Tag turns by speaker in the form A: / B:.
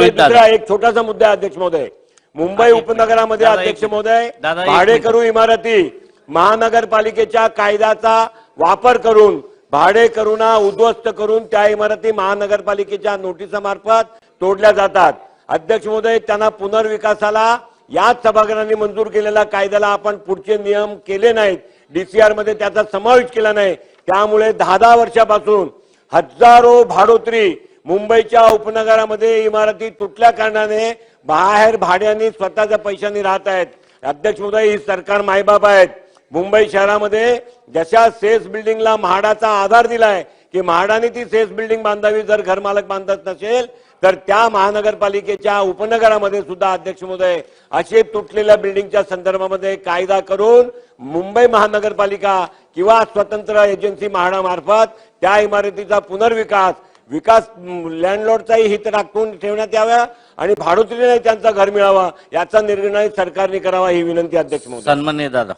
A: दुसरा एक छोटासा मुद्दा अध्यक्ष महोदय मुंबई. उपनगरामध्ये अध्यक्ष. महोदय
B: दादा, एक
A: भाडेकरू इमारती महानगरपालिकेच्या कायद्याचा वापर करून भाडेकरूंना उद्ध्वस्त करून त्या इमारती महानगरपालिकेच्या नोटिसामार्फत तोडल्या जातात अध्यक्ष महोदय त्यांना पुनर्विकासाला याच सभागृहांनी मंजूर केलेल्या कायद्याला आपण पुढचे नियम केले नाहीत डीसीआरमध्ये त्याचा समावेश केला नाही त्यामुळे दहा दहा वर्षापासून हजारो भाडोत्री मुंबईच्या उपनगरामध्ये इमारती तुटल्या कारणाने बाहेर भाड्याने स्वतःच्या पैशांनी राहत आहेत. अध्यक्ष महोदय ही सरकार मायबाप आहेत. मुंबई शहरामध्ये जशा सेस बिल्डिंगला म्हाडाचा आधार दिलाय की म्हाडाने ती सेस बिल्डिंग बांधावी जर घरमालक बांधत नसेल तर त्या महानगरपालिकेच्या उपनगरामध्ये सुद्धा अध्यक्ष महोदय असे तुटलेल्या बिल्डिंगच्या संदर्भामध्ये कायदा करून मुंबई महानगरपालिका किंवा स्वतंत्र एजन्सी म्हाडामार्फत त्या इमारतीचा पुनर्विकास विकास लँडलॉर्डचाही हित राखून ठेवण्यात याव्या आणि भाडोत्रीने त्यांचा घर मिळावा याचा निर्णय सरकारने करावा ही विनंती अध्यक्ष
B: सन्मान्य दादा.